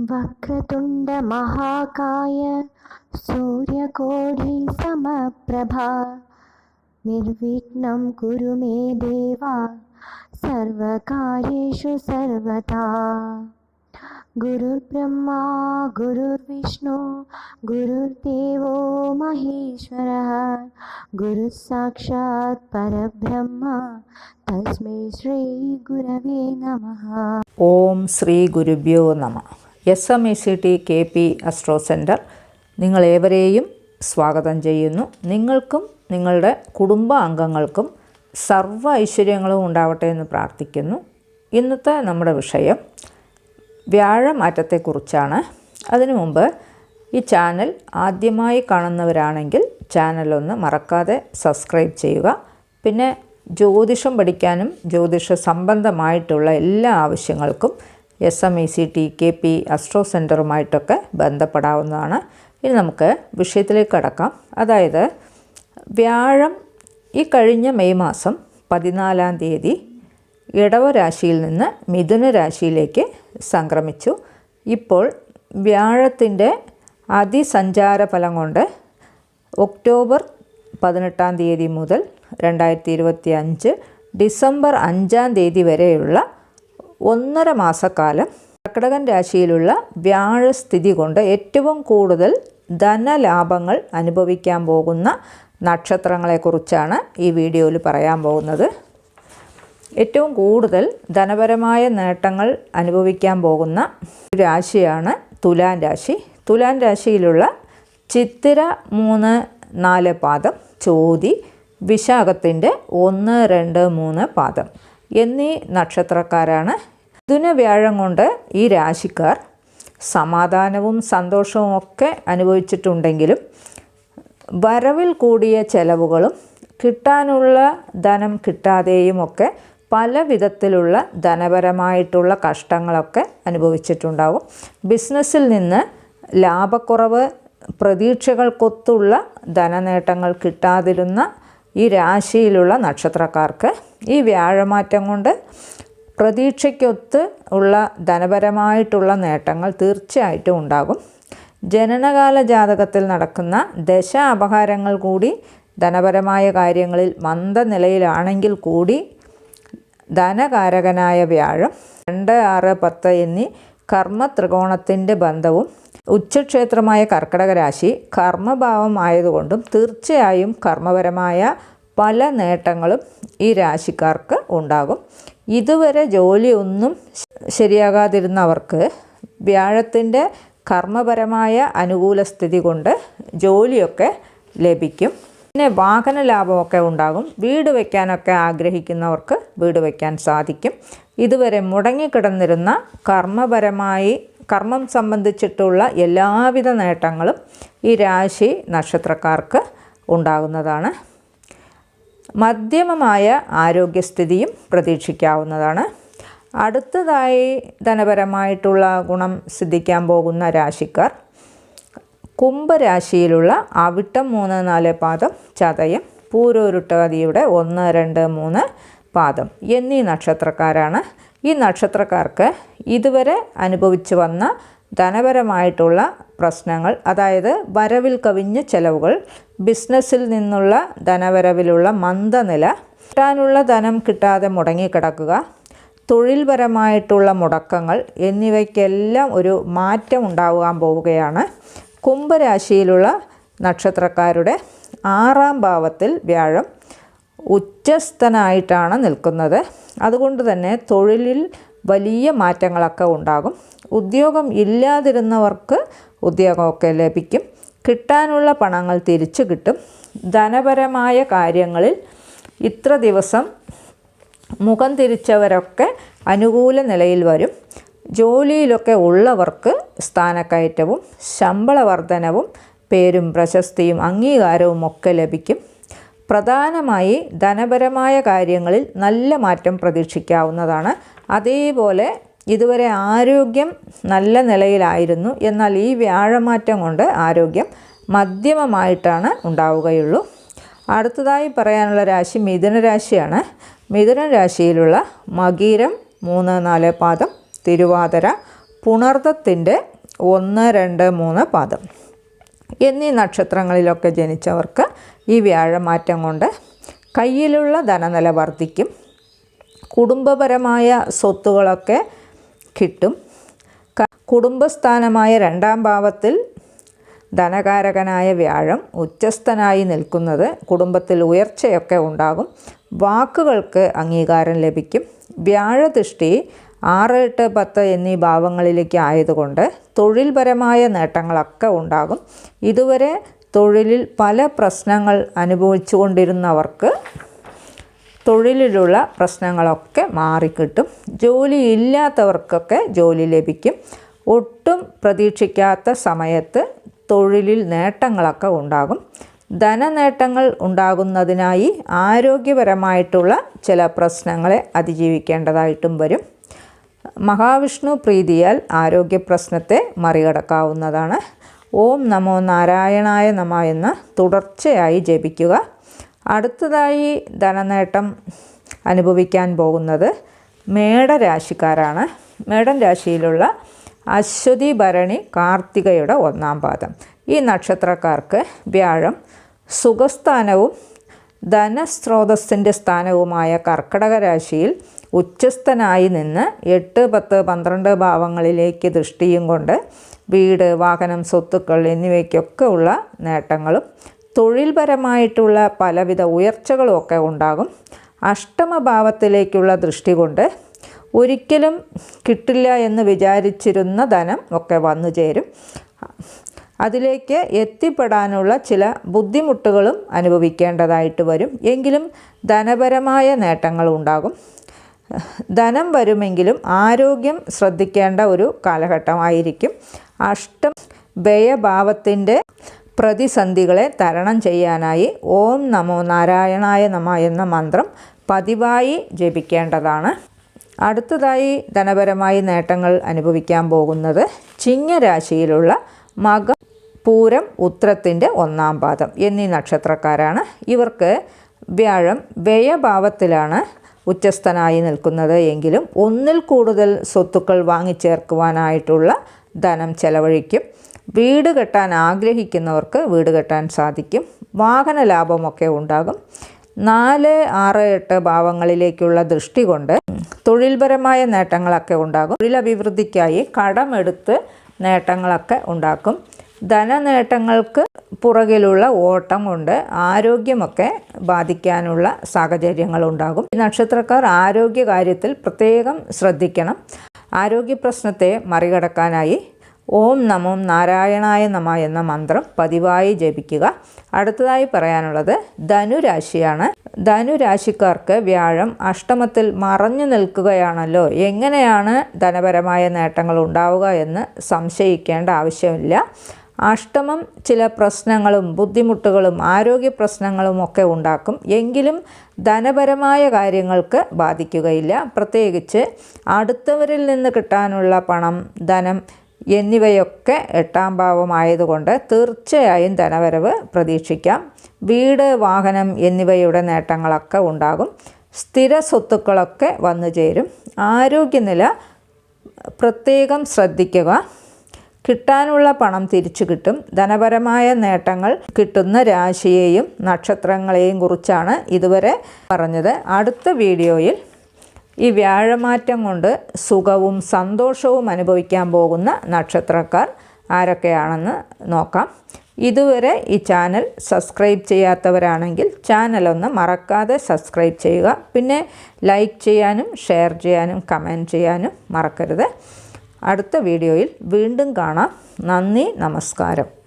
वक्रतुण्डमहाकाय सूर्यकोढिसमप्रभा निर्विघ्नं कुरु मे देवा सर्वकार्येषु सर्वदा गुरुर्ब्रह्मा, गुरुर्विष्णु, गुरुर्देवो महेश्वरः। गुरुः साक्षात् परब्रह्म, तस्मै श्रीगुरवे नमः। ॐ श्रीगुरुभ्यो नमः। S M E C T K P astro centre നിങ്ങളേവരെയും സ്വാഗതം ചെയ്യുന്നു. നിങ്ങൾക്കും നിങ്ങളുടെ കുടുംബ അംഗങ്ങൾക്കും സർവ ഐശ്വര്യങ്ങളും ഉണ്ടാവട്ടെ എന്ന് പ്രാർത്ഥിക്കുന്നു. ഇന്നത്തെ നമ്മുടെ വിഷയം വ്യാഴമാറ്റത്തെക്കുറിച്ചാണ്. അതിനു മുമ്പ് ഈ ചാനൽ ആദ്യമായി കാണുന്നവരാണെങ്കിൽ ചാനലൊന്ന് മറക്കാതെ സബ്സ്ക്രൈബ് ചെയ്യുക. പിന്നെ ജ്യോതിഷം പഠിക്കാനും ജ്യോതിഷ സംബന്ധമായിട്ടുള്ള എല്ലാ ആവശ്യങ്ങൾക്കും S M E C T K P astro സെന്ററുമായിട്ടൊക്കെ ബന്ധപ്പെടാവുന്നതാണ്. ഇനി നമുക്ക് വിഷയത്തിലേക്ക് കടക്കാം. അതായത് വ്യാഴം ഈ കഴിഞ്ഞ മെയ് മാസം പതിനാലാം തീയതി ഇടവ രാശിയിൽ നിന്ന് മിഥുന രാശിയിലേക്ക് സംക്രമിച്ചു. ഇപ്പോൾ വ്യാഴത്തിന്റെ അതിസഞ്ചാര ഫലം കൊണ്ട് ഒക്ടോബർ പതിനെട്ടാം തീയതി മുതൽ രണ്ടായിരത്തി ഇരുപത്തി അഞ്ച് ഡിസംബർ അഞ്ചാം തീയതി വരെയുള്ള ഒന്നര മാസക്കാലം കർക്കിടകൻ രാശിയിലുള്ള വ്യാഴസ്ഥിതി കൊണ്ട് ഏറ്റവും കൂടുതൽ ധനലാഭങ്ങൾ അനുഭവിക്കാൻ പോകുന്ന നക്ഷത്രങ്ങളെക്കുറിച്ചാണ് ഈ വീഡിയോയിൽ പറയാൻ പോകുന്നത്. ഏറ്റവും കൂടുതൽ ധനപരമായ നേട്ടങ്ങൾ അനുഭവിക്കാൻ പോകുന്ന രാശിയാണ് തുലാൻ രാശി. തുലാൻ രാശിയിലുള്ള ചിത്തിര മൂന്ന് നാല് പാദം ചോതി വിശാഖത്തിന്റെ ഒന്ന് രണ്ട് മൂന്ന് പാദം. എന്നീ നക്ഷത്രക്കാരാണ്. ഇതിന് വ്യാഴം കൊണ്ട് ഈ രാശിക്കാർ സമാധാനവും സന്തോഷവും ഒക്കെ അനുഭവിച്ചിട്ടുണ്ടെങ്കിലും വരവിൽ കൂടിയ ചെലവുകളും കിട്ടാനുള്ള ധനം കിട്ടാതെയും ഒക്കെ പല വിധത്തിലുള്ള ധനപരമായിട്ടുള്ള കഷ്ടങ്ങളൊക്കെ അനുഭവിച്ചിട്ടുണ്ടാവും. ബിസിനസ്സിൽ നിന്ന് ലാഭക്കുറവ് പ്രതീക്ഷകൾക്കൊത്തുള്ള ധനനേട്ടങ്ങൾ കിട്ടാതിരുന്ന ഈ രാശിയിലുള്ള നക്ഷത്രക്കാർക്ക് ഈ വ്യാഴമാറ്റം കൊണ്ട് പ്രതീക്ഷയ്ക്കൊത്ത് ഉള്ള ധനപരമായിട്ടുള്ള നേട്ടങ്ങൾ തീർച്ചയായിട്ടും ഉണ്ടാകും. ജനനകാല ജാതകത്തിൽ നടക്കുന്ന ദശ അപഹാരങ്ങൾ കൂടി ധനപരമായ കാര്യങ്ങളിൽ മന്ദനിലയിലാണെങ്കിൽ കൂടി ധനകാരകനായ വ്യാഴം രണ്ട് ആറ് പത്ത് എന്നീ കർമ്മ ത്രികോണത്തിന്റെ ബന്ധവും ഉച്ചക്ഷേത്രമായ കർക്കടക രാശി കർമ്മഭാവം ആയതുകൊണ്ടും തീർച്ചയായും കർമ്മപരമായ പല നേട്ടങ്ങളും ഈ രാശിക്കാർക്ക് ഉണ്ടാകും. ഇതുവരെ ജോലിയൊന്നും ശരിയാകാതിരുന്നവർക്ക് വ്യാഴത്തിന്റെ കർമ്മപരമായ അനുകൂല സ്ഥിതി കൊണ്ട് ജോലിയൊക്കെ ലഭിക്കും. പിന്നെ വാഹന ലാഭമൊക്കെ ഉണ്ടാകും. വീട് വയ്ക്കാനൊക്കെ ആഗ്രഹിക്കുന്നവർക്ക് വീട് വയ്ക്കാൻ സാധിക്കും. ഇതുവരെ മുടങ്ങിക്കിടന്നിരുന്ന കർമ്മപരമായി കർമ്മം സംബന്ധിച്ചിട്ടുള്ള എല്ലാവിധ നേട്ടങ്ങളും ഈ രാശി നക്ഷത്രക്കാർക്ക് ഉണ്ടാകുന്നതാണ്. മധ്യമമായ ആരോഗ്യസ്ഥിതിയും പ്രതീക്ഷിക്കാവുന്നതാണ്. അടുത്തതായി ധനപരമായിട്ടുള്ള ഗുണം സിദ്ധിക്കാൻ പോകുന്ന രാശിക്കാർ കുംഭരാശിയിലുള്ള അവിട്ടം മൂന്ന് നാല് പാദം ചതയം പൂരോരുട്ടാതിയുടെ ഒന്ന് രണ്ട് മൂന്ന് പാദം എന്നീ നക്ഷത്രക്കാരാണ്. ഈ നക്ഷത്രക്കാർക്ക് ഇതുവരെ അനുഭവിച്ചു വന്ന ധനപരമായിട്ടുള്ള പ്രശ്നങ്ങൾ അതായത് വരവിൽ കവിഞ്ഞ ചെലവുകൾ ബിസിനസ്സിൽ നിന്നുള്ള ധനവരവിലുള്ള മന്ദനില കിട്ടാനുള്ള ധനം കിട്ടാതെ മുടങ്ങിക്കിടക്കുക തൊഴിൽപരമായിട്ടുള്ള മുടക്കങ്ങൾ എന്നിവയ്ക്കെല്ലാം ഒരു മാറ്റം ഉണ്ടാകാൻ പോവുകയാണ്. കുംഭരാശിയിലുള്ള നക്ഷത്രക്കാരുടെ ആറാം ഭാവത്തിൽ വ്യാഴം ഉച്ചസ്ഥനായിട്ടാണ് നിൽക്കുന്നത്. അതുകൊണ്ട് തന്നെ തൊഴിലിൽ വലിയ മാറ്റങ്ങളൊക്കെ ഉണ്ടാകും. ഉദ്യോഗം ഇല്ലാതിരുന്നവർക്ക് ഉദ്യോഗമൊക്കെ ലഭിക്കും. കിട്ടാനുള്ള പണങ്ങൾ തിരിച്ചു കിട്ടും. ധനപരമായ കാര്യങ്ങളിൽ ഇത്ര ദിവസം മുഖം തിരിച്ചവരൊക്കെ അനുകൂല നിലയിൽ വരും. ജോലിയിലൊക്കെ ഉള്ളവർക്ക് സ്ഥാനക്കയറ്റവും ശമ്പള വർധനവും പേരും പ്രശസ്തിയും അംഗീകാരവും ഒക്കെ ലഭിക്കും. പ്രധാനമായി ധനപരമായ കാര്യങ്ങളിൽ നല്ല മാറ്റം പ്രതീക്ഷിക്കാവുന്നതാണ്. അതേപോലെ ഇതുവരെ ആരോഗ്യം നല്ല നിലയിലായിരുന്നു. എന്നാൽ ഈ വ്യാഴമാറ്റം കൊണ്ട് ആരോഗ്യം മധ്യമമായിട്ടാണ് ഉണ്ടാവുകയുള്ളൂ. അടുത്തതായി പറയാനുള്ള രാശി മിഥുന രാശിയാണ്. മിഥുന രാശിയിലുള്ള മകീരം മൂന്ന് നാല് പാദം തിരുവാതിര പുണർദത്തിന്റെ ഒന്ന് രണ്ട് മൂന്ന് പാദം. എന്നീ നക്ഷത്രങ്ങളിലൊക്കെ ജനിച്ചവർക്ക് ഈ വ്യാഴമാറ്റം കൊണ്ട് കയ്യിലുള്ള ധനനില വർദ്ധിക്കും. കുടുംബപരമായ സ്വത്തുകളൊക്കെ കിട്ടും. കുടുംബസ്ഥാനമായ രണ്ടാം ഭാവത്തിൽ ധനകാരകനായ വ്യാഴം ഉച്ചസ്ഥനായി നിൽക്കുന്നത് കുടുംബത്തിൽ ഉയർച്ചയൊക്കെ ഉണ്ടാകും. വാക്കുകൾക്ക് അംഗീകാരം ലഭിക്കും. വ്യാഴദൃഷ്ടി ആറ് എട്ട് പത്ത് എന്നീ ഭാവങ്ങളിലേക്ക് ആയതുകൊണ്ട് തൊഴിൽപരമായ നേട്ടങ്ങളൊക്കെ ഉണ്ടാകും. ഇതുവരെ തൊഴിലിൽ പല പ്രശ്നങ്ങൾ അനുഭവിച്ചുകൊണ്ടിരുന്നവർക്ക് തൊഴിലിലുള്ള പ്രശ്നങ്ങളൊക്കെ മാറിക്കിട്ടും. ജോലി ഇല്ലാത്തവർക്കൊക്കെ ജോലി ലഭിക്കും. ഒട്ടും പ്രതീക്ഷിക്കാത്ത സമയത്ത് തൊഴിലിൽ നേട്ടങ്ങളൊക്കെ ഉണ്ടാകും. ധനനേട്ടങ്ങൾ ഉണ്ടാകുന്നതിനായി ആരോഗ്യപരമായിട്ടുള്ള ചില പ്രശ്നങ്ങളെ അതിജീവിക്കേണ്ടതായിട്ടും വരും. മഹാവിഷ്ണു പ്രീതിയാൽ ആരോഗ്യ പ്രശ്നത്തെ മറികടക്കാവുന്നതാണ്. ഓം നമോ നാരായണായ നമ എന്ന് തുടർച്ചയായി ജപിക്കുക. അടുത്തതായി ധനനേട്ടം അനുഭവിക്കാൻ പോകുന്നത് മേടരാശിക്കാരാണ്. മേടൻ രാശിയിലുള്ള അശ്വതി ഭരണി കാർത്തികയുടെ ഒന്നാം പാദം. ഈ നക്ഷത്രക്കാർക്ക് വ്യാഴം സുഖസ്ഥാനവും ധനസ്രോതസ്സിന്റെ സ്ഥാനവുമായ കർക്കടക രാശിയിൽ ഉച്ചസ്ഥനായി നിന്ന് എട്ട് പത്ത് പന്ത്രണ്ട് ഭാവങ്ങളിലേക്ക് ദൃഷ്ടിയും കൊണ്ട് വീട് വാഹനം സ്വത്തുക്കൾ എന്നിവയ്ക്കൊക്കെ ഉള്ള നേട്ടങ്ങളും തൊഴിൽപരമായിട്ടുള്ള പലവിധ ഉയർച്ചകളും ഒക്കെ ഉണ്ടാകും. അഷ്ടമഭാവത്തിലേക്കുള്ള ദൃഷ്ടി കൊണ്ട് ഒരിക്കലും കിട്ടില്ല എന്ന് വിചാരിച്ചിരുന്ന ധനം ഒക്കെ വന്നു ചേരും. അതിലേക്ക് എത്തിപ്പെടാനുള്ള ചില ബുദ്ധിമുട്ടുകളും അനുഭവിക്കേണ്ടതായിട്ട് വരും. എങ്കിലും ധനപരമായ നേട്ടങ്ങൾ ഉണ്ടാകും. ധനം വരുമെങ്കിലും ആരോഗ്യം ശ്രദ്ധിക്കേണ്ട ഒരു കാലഘട്ടമായിരിക്കും. അഷ്ടം വ്യയഭാവത്തിന്റെ പ്രതിസന്ധികളെ തരണം ചെയ്യാനായി ഓം നമോ നാരായണായ നമ എന്ന മന്ത്രം പതിവായി ജപിക്കേണ്ടതാണ്. അടുത്തതായി ധനപരമായി നേട്ടങ്ങൾ അനുഭവിക്കാൻ പോകുന്നത് ചിങ്ങരാശിയിലുള്ള മക പൂരം ഉത്രത്തിന്റെ ഒന്നാം പാദം എന്നീ നക്ഷത്രക്കാരാണ്. ഇവർക്ക് വ്യാഴം വ്യയഭാവത്തിലാണ് ഉച്ചസ്ഥനായി നിൽക്കുന്നത്. എങ്കിലും ഒന്നിൽ കൂടുതൽ സ്വത്തുക്കൾ വാങ്ങിച്ചേർക്കുവാനായിട്ടുള്ള ധനം ചെലവഴിക്കും. വീട് കെട്ടാൻ ആഗ്രഹിക്കുന്നവർക്ക് വീട് കെട്ടാൻ സാധിക്കും. വാഹന ലാഭമൊക്കെ ഉണ്ടാകും. നാല് ആറ് എട്ട് ഭാവങ്ങളിലേക്കുള്ള ദൃഷ്ടി കൊണ്ട് തൊഴിൽപരമായ നേട്ടങ്ങളൊക്കെ ഉണ്ടാകും. തൊഴിലഭിവൃദ്ധിക്കായി കടമെടുത്ത് നേട്ടങ്ങളൊക്കെ ഉണ്ടാക്കും. ധനനേട്ടങ്ങൾക്ക് പുറകിലുള്ള ഓട്ടം കൊണ്ട് ആരോഗ്യമൊക്കെ ബാധിക്കാനുള്ള സാഹചര്യങ്ങളുണ്ടാകും ഈ നക്ഷത്രക്കാർ ആരോഗ്യ കാര്യത്തിൽ പ്രത്യേകം ശ്രദ്ധിക്കണം. ആരോഗ്യ പ്രശ്നത്തെ മറികടക്കാനായി ഓം നമോ നാരായണായ നമ എന്ന മന്ത്രം പതിവായി ജപിക്കുക. അടുത്തതായി പറയാനുള്ളത് ധനുരാശിയാണ്. ധനുരാശിക്കാർക്ക് വ്യാഴം അഷ്ടമത്തിൽ മറഞ്ഞു നിൽക്കുകയാണല്ലോ. എങ്ങനെയാണ് ധനപരമായ നേട്ടങ്ങൾ ഉണ്ടാവുക എന്ന് സംശയിക്കേണ്ട ആവശ്യമില്ല. അഷ്ടമം ചില പ്രശ്നങ്ങളും ബുദ്ധിമുട്ടുകളും ആരോഗ്യ പ്രശ്നങ്ങളും ഒക്കെ ഉണ്ടാക്കും. എങ്കിലും ധനപരമായ കാര്യങ്ങൾക്ക് ബാധിക്കുകയില്ല. പ്രത്യേകിച്ച് അടുത്തവരിൽ നിന്ന് കിട്ടാനുള്ള പണം ധനം എന്നിവയൊക്കെ എട്ടാം ഭാവമായതുകൊണ്ട് തീർച്ചയായും ധനവരവ് പ്രതീക്ഷിക്കാം. വീട് വാഹനം എന്നിവയുടെ നേട്ടങ്ങളൊക്കെ ഉണ്ടാകും. സ്ഥിര സ്വത്തുക്കളൊക്കെ വന്നു ചേരും. ആരോഗ്യനില പ്രത്യേകം ശ്രദ്ധിക്കുക. കിട്ടാനുള്ള പണം തിരിച്ചു കിട്ടും. ധനപരമായ നേട്ടങ്ങൾ കിട്ടുന്ന രാശിയെയും നക്ഷത്രങ്ങളെയും കുറിച്ചാണ് ഇതുവരെ പറഞ്ഞത്. അടുത്ത വീഡിയോയിൽ ഈ വ്യാഴമാറ്റം കൊണ്ട് സുഖവും സന്തോഷവും അനുഭവിക്കാൻ പോകുന്ന നക്ഷത്രക്കാർ ആരൊക്കെയാണെന്ന് നോക്കാം. ഇതുവരെ ഈ ചാനൽ സബ്സ്ക്രൈബ് ചെയ്യാത്തവരാണെങ്കിൽ ചാനലൊന്ന് മറക്കാതെ സബ്സ്ക്രൈബ് ചെയ്യുക. പിന്നെ ലൈക്ക് ചെയ്യാനും ഷെയർ ചെയ്യാനും കമന്റ് ചെയ്യാനും മറക്കരുത്. അടുത്ത വീഡിയോയിൽ വീണ്ടും കാണാം. നന്ദി നമസ്കാരം.